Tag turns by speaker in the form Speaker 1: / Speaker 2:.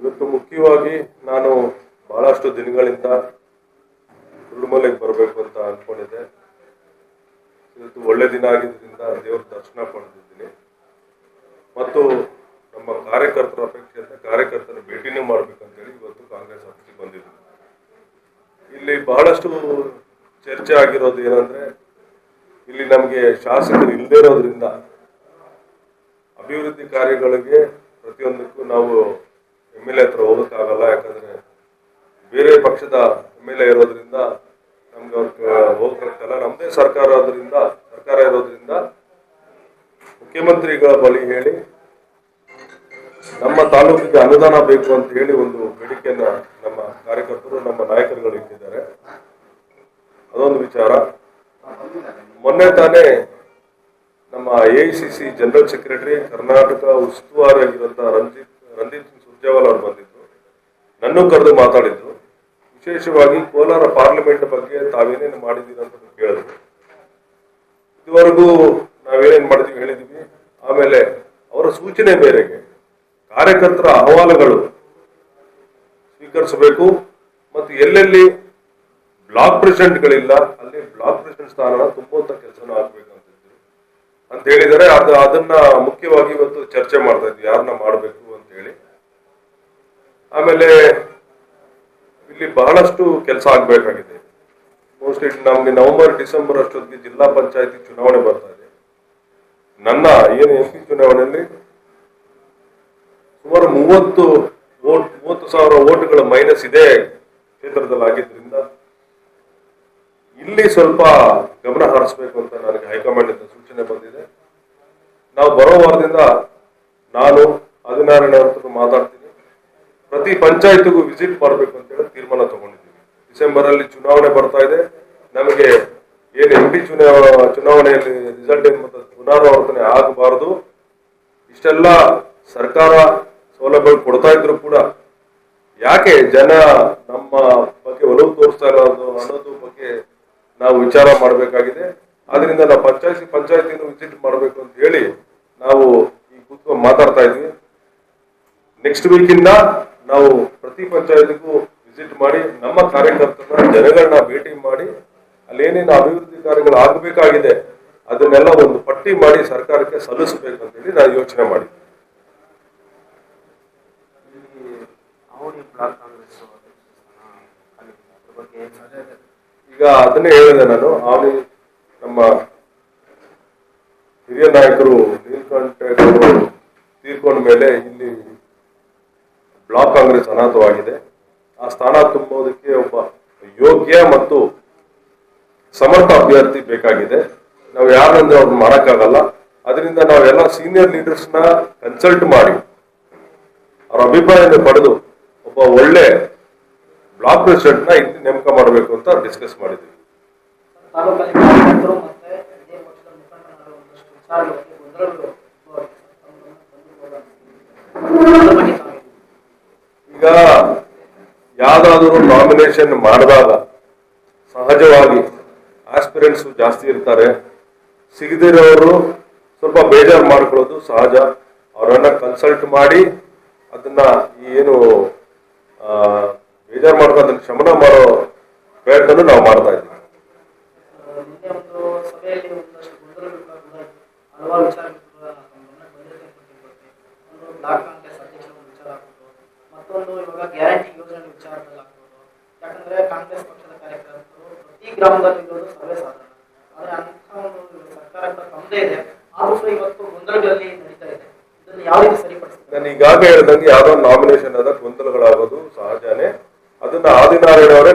Speaker 1: ಇವತ್ತು ಮುಖ್ಯವಾಗಿ ನಾನು ಬಹಳಷ್ಟು ದಿನಗಳಿಂದ ಕುರುಡುಮಲೆಗೆ ಬರಬೇಕು ಅಂತ ಅನ್ಕೊಂಡಿದ್ದೆ. ಇವತ್ತು ಒಳ್ಳೆ ದಿನ ಆಗಿದ್ದರಿಂದ ದೇವರ ದರ್ಶನ ಪಡೆದಿದ್ದೀನಿ. ಮತ್ತು ನಮ್ಮ ಕಾರ್ಯಕರ್ತರ ಅಪೇಕ್ಷೆ ಅಂತ ಕಾರ್ಯಕರ್ತರ ಭೇಟಿನೂ ಮಾಡ್ಬೇಕಂತೇಳಿ ಇವತ್ತು ಕಾಂಗ್ರೆಸ್ ಆಫೀಸಿಗೆ ಬಂದಿದ್ದೀನಿ ಇಲ್ಲಿ ಬಹಳಷ್ಟು ಚರ್ಚೆ ಆಗಿರೋದು ಏನಂದ್ರೆ, ಇಲ್ಲಿ ನಮಗೆ ಶಾಸಕರು ಇಲ್ಲದೇ ಇರೋದ್ರಿಂದ ಅಭಿವೃದ್ಧಿ ಕಾರ್ಯಗಳಿಗೆ ಪ್ರತಿಯೊಂದಕ್ಕೂ ನಾವು ಎಂ ಎಲ್ ಎ ಹತ್ರ ಹೋಗೋಕ್ಕಾಗಲ್ಲ. ಯಾಕಂದ್ರೆ ಬೇರೆ ಪಕ್ಷದ ಎಂ ಎಲ್ ಎ ಇರೋದ್ರಿಂದ ನಮ್ಗೆ ಅವ್ರ ಹೋಗಕ್ಕಾಗಲ್ಲ ನಮ್ಮದೇ ಸರ್ಕಾರ ಆದ್ರಿಂದ, ಸರ್ಕಾರ ಇರೋದ್ರಿಂದ ಮುಖ್ಯಮಂತ್ರಿಗಳ ಬಳಿ ಹೇಳಿ, ನಮ್ಮ ತಾಲೂಕಿಗೆ ಅನುದಾನ ಬೇಕು ಅಂತ ಹೇಳಿ ಒಂದು ಬೇಡಿಕೆಯನ್ನ ನಮ್ಮ ಕಾರ್ಯಕರ್ತರು ಅದೊಂದು ವಿಚಾರ. ಮೊನ್ನೆ ತಾನೇ ನಮ್ಮ A C general secretary Karnataka ಉಸ್ತುವಾರಿ ಆಗಿರುವಂತಹ ರಂಜಿತ್ ರಂಜಿತ್ ಸಿಂಗ್ ಸುರ್ಜೇವಾಲ ಅವರು ಬಂದಿದ್ದು ನನ್ನೂ ಕರೆದು ಮಾತಾಡಿದ್ರು. ವಿಶೇಷವಾಗಿ ಕೋಲಾರ ಪಾರ್ಲಿಮೆಂಟ್ ಬಗ್ಗೆ ತಾವೇನೇನು ಮಾಡಿದ್ದೀರಾ ಅಂತ ಕೇಳಿದ್ರು ಇದುವರೆಗೂ ನಾವೇನೇನ್ ಮಾಡಿದ್ವಿ ಹೇಳಿದ್ವಿ ಆಮೇಲೆ ಅವರ ಸೂಚನೆ ಮೇರೆಗೆ ಕಾರ್ಯಕರ್ತರ ಅಹವಾಲುಗಳು ಸ್ವೀಕರಿಸಬೇಕು. ಮತ್ತು ಎಲ್ಲೆಲ್ಲಿ ಬ್ಲಾಕ್ ಪ್ರೆಸಿಡೆಂಟ್ಗಳಿಲ್ಲ, ಅಲ್ಲಿ ಬ್ಲಾಕ್ ಪ್ರೆಸಿಡೆಂಟ್ ಸ್ಥಾನ ತುಂಬುವಂತ ಕೆಲಸನ ಆಗ್ಬೇಕು ಅಂತ ಇದ್ರು ಅಂತ ಹೇಳಿದರೆ ಅದು ಅದನ್ನ ಮುಖ್ಯವಾಗಿ ಇವತ್ತು ಚರ್ಚೆ ಮಾಡ್ತಾ ಇದ್ವಿ ಯಾರನ್ನ ಮಾಡಬೇಕು ಅಂತ ಹೇಳಿ. ಆಮೇಲೆ ಇಲ್ಲಿ ಬಹಳಷ್ಟು ಕೆಲಸ ಆಗ್ಬೇಕಾಗಿದೆ. ಮೋಸ್ಟ್ಲಿ ನಮ್ಗೆ ನವೆಂಬರ್, ಡಿಸೆಂಬರ್ ಅಷ್ಟೊತ್ತಿಗೆ ಜಿಲ್ಲಾ ಪಂಚಾಯತಿ ಚುನಾವಣೆ ಬರ್ತಾ ಇದೆ. ನನ್ನ ಏನು ಎಸ್ ಪಿ ಚುನಾವಣೆಯಲ್ಲಿ ಸುಮಾರು ಮೂವತ್ತು ವೋಟ್, ಮೂವತ್ತು ಸಾವಿರ ಓಟ್ಗಳ ಮೈನಸ್ ಇದೆ ಕ್ಷೇತ್ರದಲ್ಲಿ ಆಗಿದ್ರಿಂದ ಇಲ್ಲಿ ಸ್ವಲ್ಪ ಗಮನ ಹರಿಸಬೇಕು ಅಂತ ನನಗೆ ಹೈಕಮಾಂಡ್ ಇಂದ ಸೂಚನೆ ಬಂದಿದೆ. ನಾವು ಬರೋ ವಾರದಿಂದ ನಾನು ಹದಿನಾರನೇ ಹತ್ರ ಮಾತಾಡ್ತೀನಿ. ಪ್ರತಿ ಪಂಚಾಯತ್ಗೂ ವಿಸಿಟ್ ಮಾಡಬೇಕು ಅಂತ ಹೇಳಿ ತೀರ್ಮಾನ ತಗೊಂಡಿದ್ದೀವಿ. ಡಿಸೆಂಬರ್ ಅಲ್ಲಿ ಚುನಾವಣೆ ಬರ್ತಾ ಇದೆ. ನಮಗೆ ಏನು ಎಂ ಪಿ ಚುನಾವ ಚುನಾವಣೆಯಲ್ಲಿ ರಿಸಲ್ಟ್ ಏನು ಮತ್ತೆ ಪುನರಾವರ್ತನೆ ಆಗಬಾರದು. ಇಷ್ಟೆಲ್ಲ ಸರ್ಕಾರ ಸೌಲಭ್ಯಗಳು ಕೊಡ್ತಾ ಇದ್ರು ಕೂಡ ಯಾಕೆ ಜನ ನಮ್ಮ ಬಗ್ಗೆ ಒಲವು ತೋರಿಸ್ತಾ ಇಲ್ಲ ಅನ್ನೋದು ನಾವು ವಿಚಾರ ಮಾಡಬೇಕಾಗಿದೆ. ಆದ್ರಿಂದ ನಾವು ಪಂಚಾಯತಿ ಪಂಚಾಯತಿಯನ್ನು ವಿಸಿಟ್ ಮಾಡಬೇಕು ಅಂತ ಹೇಳಿ ನಾವು ಈ ಕೂತ್ಕೊಂಡು ಮಾತಾಡ್ತಾ ಇದ್ವಿ. ನೆಕ್ಸ್ಟ್ ವೀಕಿಂದ ನಾವು ಪ್ರತಿ ಪಂಚಾಯತಿಗೂ ವಿಸಿಟ್ ಮಾಡಿ, ನಮ್ಮ ಕಾರ್ಯಕರ್ತರ ಜನಗಳನ್ನ ಭೇಟಿ ಮಾಡಿ ಅಲ್ಲಿ ಏನೇನು ಅಭಿವೃದ್ಧಿ ಕಾರ್ಯಗಳು ಆಗಬೇಕಾಗಿದೆ, ಅದನ್ನೆಲ್ಲ ಒಂದು ಪಟ್ಟಿ ಮಾಡಿ ಸರ್ಕಾರಕ್ಕೆ ಸಲ್ಲಿಸಬೇಕು ಅಂತ ಹೇಳಿ ನಾನು ಯೋಚನೆ ಮಾಡಿ
Speaker 2: ಬ್ಲಾಕ್ ಕಾಂಗ್ರೆಸ್
Speaker 1: ಈಗ ಅದನ್ನೇ ಹೇಳಿದೆ ನಾನು ಅವನಿ ನಮ್ಮ ಹಿರಿಯ ನಾಯಕರು ನೀಲ್ಕಂಠರು ತೀರ್ಕೊಂಡ ಮೇಲೆ ಇಲ್ಲಿ ಬ್ಲಾಕ್ ಕಾಂಗ್ರೆಸ್ ಅನಾಥವಾಗಿದೆ ಆ ಸ್ಥಾನ ತುಂಬೋದಕ್ಕೆ ಒಬ್ಬ ಯೋಗ್ಯ ಮತ್ತು ಸಮರ್ಥ ಅಭ್ಯರ್ಥಿ ಬೇಕಾಗಿದೆ. ನಾವು ಯಾರಂದ್ರೆ ಅವ್ರನ್ನ ಮಾಡೋಕ್ಕಾಗಲ್ಲ. ಅದರಿಂದ ನಾವೆಲ್ಲ ಸೀನಿಯರ್ ಲೀಡರ್ಸ್ನ ಕನ್ಸಲ್ಟ್ ಮಾಡಿ, ಅವರ ಅಭಿಪ್ರಾಯನ ಪಡೆದು ಒಬ್ಬ ಒಳ್ಳೆ ಬ್ಲಾಕ್ನ ಇಲ್ಲಿ ನೇಮಕ ಮಾಡಬೇಕು ಅಂತ ಡಿಸ್ಕಸ್ ಮಾಡಿದ್ವಿ. ಈಗ ಯಾವ್ದಾದ್ರು ನಾಮಿನೇಷನ್ ಮಾಡಿದಾಗ ಸಹಜವಾಗಿ ಆಸ್ಪಿರೆಂಟ್ಸ್ ಜಾಸ್ತಿ ಇರ್ತಾರೆ. ಸಿಗದಿರೋರು ಸ್ವಲ್ಪ ಬೇಜಾರು ಮಾಡ್ಕೊಳ್ಳೋದು ಸಹಜ. ಅವರನ್ನ ಕನ್ಸಲ್ಟ್ ಮಾಡಿ ಅದನ್ನ ಏನು ಅದನ್ನ ಮಾಡೋ ಪ್ರಯತ್ನ ನಾವು ಮಾಡ್ತಾ ಇದ್ದೀವಿ.
Speaker 3: ಮತ್ತೊಂದು ಯೋಜನೆ
Speaker 1: ನಾನು ಈಗಾಗಲೇ ಹೇಳಿದಂಗೆ ಯಾವ್ದೋ ನಾಮಿನೇಷನ್ ಆದ ಗೊಂದಲಗಳಾಗೋದು ಸಹಜನೇ. ಅದನ್ನ ಆದಿನಾರಾಯಣ ಅವರೇ